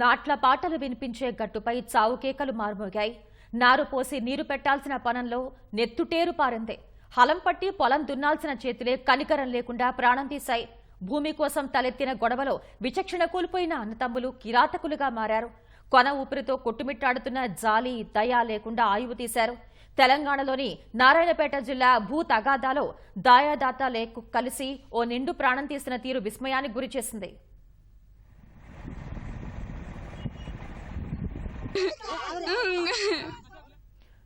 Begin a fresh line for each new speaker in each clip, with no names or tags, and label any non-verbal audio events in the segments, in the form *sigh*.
నాట్ల పాటలు వినిపించే గట్టుపై చావుకేకలు మార్మోగాయి. మారుమోగాయి నారు పోసి నీరు పెట్టాల్సిన పనంలో నెత్తుటేరు పారిందే. హలం పట్టి పొలం దున్నాల్సిన చేతులే కనికరం లేకుండా ప్రాణం తీశాయి. భూమి కోసం తలెత్తిన గొడవలో విచక్షణ కోల్పోయిన అన్నతమ్ములు కిరాతకులుగా మారారు. కొన ఊపిరితో కొట్టుమిట్టాడుతున్న జాలి దయ లేకుండా ఆయువు తీశారు. తెలంగాణలోని నారాయణపేట జిల్లా భూ తగాదాలో దాయాదాత లేకు కలిసి ఓ నిండు ప్రాణం తీసిన తీరు విస్మయానికి గురిచేసింది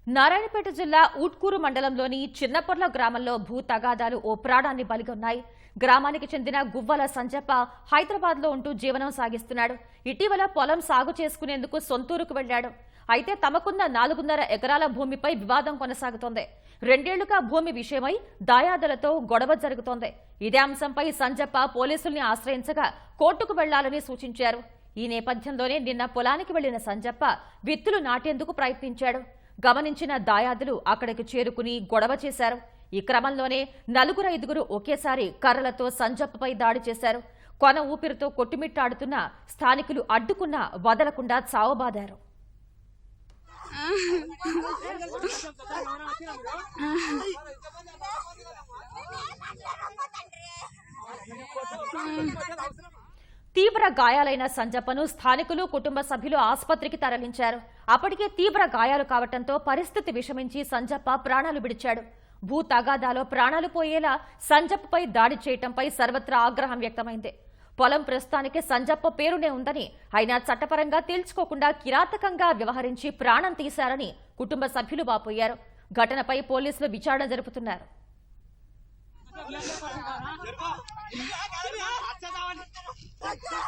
నారాయణపేట జిల్లా ఊట్కూరు మండలంలోని చిన్నపొర్ల గ్రామంలో భూ తగాదాలు ఓ ప్రాణాన్ని బలిగొన్నాయి. గ్రామానికి చెందిన గువ్వల సంజప్ప హైదరాబాద్లో ఉంటూ జీవనం సాగిస్తున్నాడు. ఇటీవల పొలం సాగు చేసుకునేందుకు సొంతూరుకు వెళ్ళాడు అయితే తమకున్న నాలుగున్నర ఎకరాల భూమిపై వివాదం కొనసాగుతోంది. రెండేళ్ళుగా భూమి విషయమై దాయాదులతో గొడవ జరుగుతోంది. ఇదే అంశంపై సంజప్ప పోలీసుల్ని ఆశ్రయించగా కోర్టుకు వెళ్ళాలని సూచించారు. ఈ నేపథ్యంలోనే నిన్న పొలానికి వెళ్ళిన సంజప్ప విత్తులు నాటేందుకు ప్రయత్నించాడు. గమనించిన దాయాదులు అక్కడికి చేరుకుని గొడవ చేశారు. ఈ క్రమంలోనే నలుగురు ఐదుగురు ఒకేసారి కర్రలతో సంజప్పపై దాడి చేశారు. కొన ఊపిరితో కొట్టుమిట్టాడుతున్న స్థానికులు అడ్డుకున్నా వదలకుండా చావబాదారు. *laughs* తీవ్ర గాయాలైన సంజప్పను స్థానికులు కుటుంబ సభ్యులు ఆసుపత్రికి తరలించారు. అప్పటికే తీవ్ర గాయాలు కావటంతో పరిస్థితి విషమించి సంజప్ప ప్రాణాలు విడిచాడు. భూ తగాదాలో ప్రాణాలు పోయేలా సంజప్పపై దాడి చేయటంపై సర్వత్రా ఆగ్రహం వ్యక్తమైంది. పొలం ప్రస్తుతానికి సంజప్ప పేరునే ఉందని అయినా చట్టపరంగా తేల్చుకోకుండా కిరాతకంగా వ్యవహరించి ప్రాణం తీశారని కుటుంబ సభ్యులు వాపోయారు. ఘటనపై పోలీసులు విచారణ జరుపుతున్నారు.
अच्छा